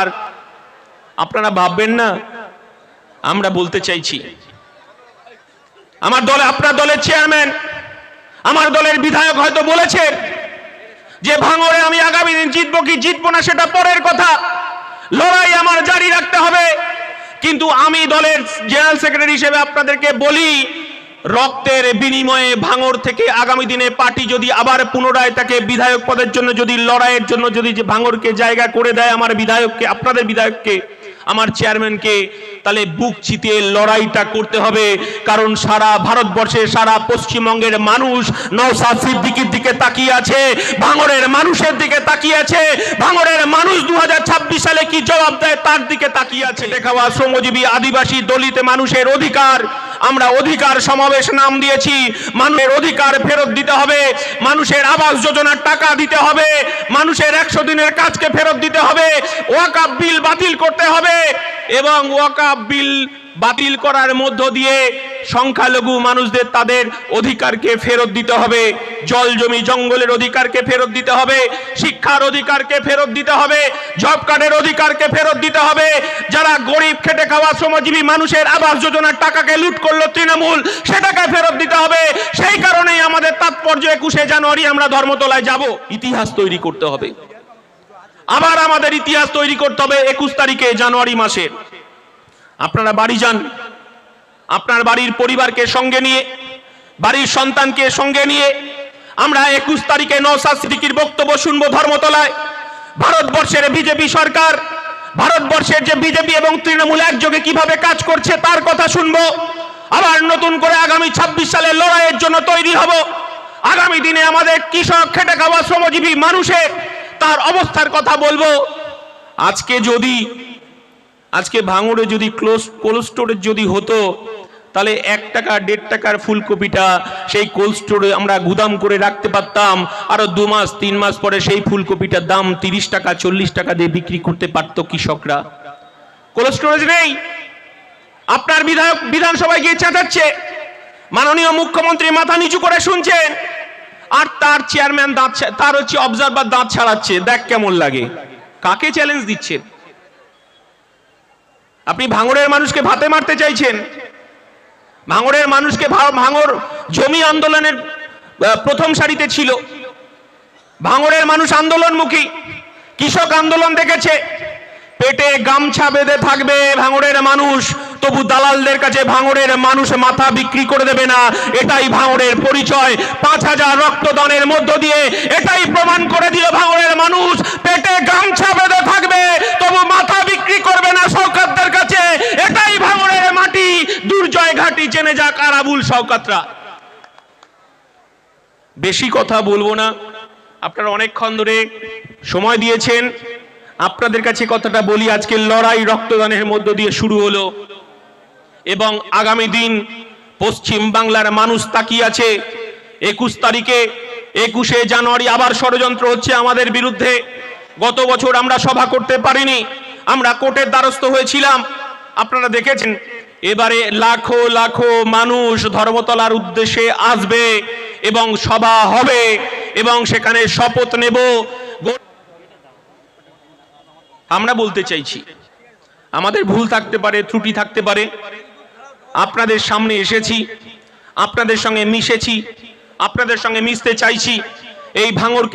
আর আপনারা ভাববেন না, আমরা বলতে চাইছি। আমার দলে, আপনার দলের চেয়ারম্যান, আমার দলের বিধায়ক হয়তো বলেছেন যে ভাঙরে আমি আগামী দিন জিতবো কি জিতবো না, সেটা পরের কথা। লড়াই আমার জারি রাখতে হবে। কিন্তু আমি দলের জেনারেল সেক্রেটারি হিসেবে আপনাদেরকে বলি রক্তের বিনিময়ে ভাঙর থেকে আগামী দিনে পার্টি যদি আবার পুনরায় তাকে বিধায়ক পদের জন্য, যদি লড়াইয়ের জন্য, যদি যে ভাঙরকে জায়গা করে দেয় আমার বিধায়ককে, আপনাদের বিধায়ককে, আমার চেয়ারম্যানকে তাহলে বুক চিতিয়ে লড়াইটা করতে হবে। কারণ সারা ভারতবর্ষে, সারা পশ্চিমবঙ্গের মানুষ নওসাদ সিদ্দিকির দিকে তাকিয়ে আছে ভাঙরের মানুষের দিকে তাকিয়ে আছে ভাঙরের মানুষ দুহাজার ছাব্বিশ সালে কি জবাব দেয় তার দিকে তাকিয়ে আছে। দেখাওয়া শ্রমজীবী আদিবাসী দলিত মানুষের অধিকার। আমরা অধিকার সমাবেশ নাম দিয়েছি। মানুষের অধিকার ফেরত দিতে হবে। মানুষের আবাস যোজনার টাকা দিতে হবে। মানুষের একশো দিনের কাজকে ফেরত দিতে হবে। ওয়াকাপ বিল বাতিল করতে হবে। এবং ওয়াকাপ বিল বাতিল করার মধ্য দিয়ে সংখ্যালঘু মানুষদের তাদের অধিকারকে ফেরত দিতে হবে। জল জমি জঙ্গলের অধিকারকে ফেরত দিতে হবে। শিক্ষার অধিকারকে ফেরত দিতে হবে। জব কার্ডের অধিকারকে ফেরত দিতে হবে। যারা গরিব খেটে খাওয়া শ্রমজীবী মানুষের আবাস যোজনার টাকাকে লুট করল তৃণমূল, সেটাকে ফেরত দিতে হবে। সেই কারণেই আমাদের তাৎপর্য একুশে জানুয়ারি আমরা ধর্মতলায় যাব। ইতিহাস তৈরি করতে হবে। আবার আমাদের ইতিহাস তৈরি করতে হবে একুশ তারিখে, জানুয়ারি মাসে। আপনারা বাড়ি যান। আপনার বাড়ির পরিবারকে সঙ্গে নিয়ে, বাড়ির সন্তানকে সঙ্গে নিয়ে, আমরা একুশ তারিখে নৌসাদ সিদ্দিকির বক্তব্য শুনব ধর্মতলায়। ভারতবর্ষের বিজেপি সরকার, ভারতবর্ষের যে বিজেপি এবং তৃণমূল একযোগে কীভাবে কাজ করছে তার কথা শুনব। আবার নতুন করে আগামী ছাব্বিশ সালের লড়াইয়ের জন্য তৈরি হব। আগামী দিনে আমাদের কৃষক খেটে খাওয়া শ্রমজীবী মানুষের তার অবস্থার কথা বলব। আজকে যদি, আজকে ভাঙড়ে যদি ক্লোজ কোল্ড স্টোরেজ যদি হতো, তাহলে এক টাকা, দেড় টাকার ফুলকপিটা সেই কোল্ড স্টোরে আমরা গুদাম করে রাখতে পারতাম। আরও দু মাস, তিন মাস পরে সেই ফুলকপিটার দাম তিরিশ টাকা, চল্লিশ টাকা দিয়ে বিক্রি করতে পারতো কৃষকরা। কোল্ড স্টোরেজ নেই। আপনার বিধায়ক বিধানসভায় গিয়ে চেঁচাচ্ছে। মাননীয় মুখ্যমন্ত্রী মাথা নিচু করে শুনছেন। আর তার চেয়ারম্যান দাঁত তার হচ্ছে অবজারভার দাঁত ছাড়াচ্ছে। দেখ কেমন লাগে। কাকে চ্যালেঞ্জ দিচ্ছেন? আপনি ভাঙড়ের মানুষকে ভাতে মারতে চাইছেন? ভাঙড়ের মানুষকে ভা- ভাঙড় জমি আন্দোলনের প্রথম সারিতে ছিল। ভাঙড়ের মানুষ আন্দোলনমুখী। কৃষক আন্দোলন দেখেছে। পেটে গামছা বেঁধে থাকবে ভাঙড়ের মানুষ। তবু দালালদের কাছে ভাঙড়ের মানুষ মাথা বিক্রি করে দেবে না। এটাই ভাঙড়ের পরিচয়। পাঁচ হাজার রক্তদানের মধ্য দিয়ে এটাই প্রমাণ করে দিল ভাঙড়ের মানুষ। পেটে গামছা বেঁধে থাকবে, তবু মাথা বিক্রি করবে না শওকাতদের কাছে। এটাই ভাঙড়ের মাটি। দুর্জয় ঘাটি চেনে যাক আরাবুল শওকাতরা। বেশি কথা বলব না। আপনারা অনেকক্ষণ ধরে সময় দিয়েছেন। আপনাদের কাছে কথাটা বলি, আজকে লড়াই রক্তদানের মধ্য দিয়ে শুরু হলো। এবং আগামী দিন পশ্চিম বাংলার মানুষ তাকিয়ে আছে একুশ তারিখে, একুশে জানুয়ারি আবার ষড়যন্ত্র হচ্ছে আমাদের বিরুদ্ধে। গত বছর আমরা সভা করতে পারিনি, আমরা কোর্টের দ্বারস্থ হয়েছিলাম। আপনারা দেখেছেন, এবারে লাখো লাখো মানুষ ধর্মতলার উদ্দেশ্যে আসবে এবং সভা হবে এবং সেখানে শপথ নেব। আমরা বলতে চাইছি, আমাদের ভুল থাকতে পারে, ত্রুটি থাকতে পারে আপনাদের সামনে এসেছি আপনাদের সঙ্গে মিশেছি আপনাদের সঙ্গে মিশতে চাইছি এই ভাঙরকে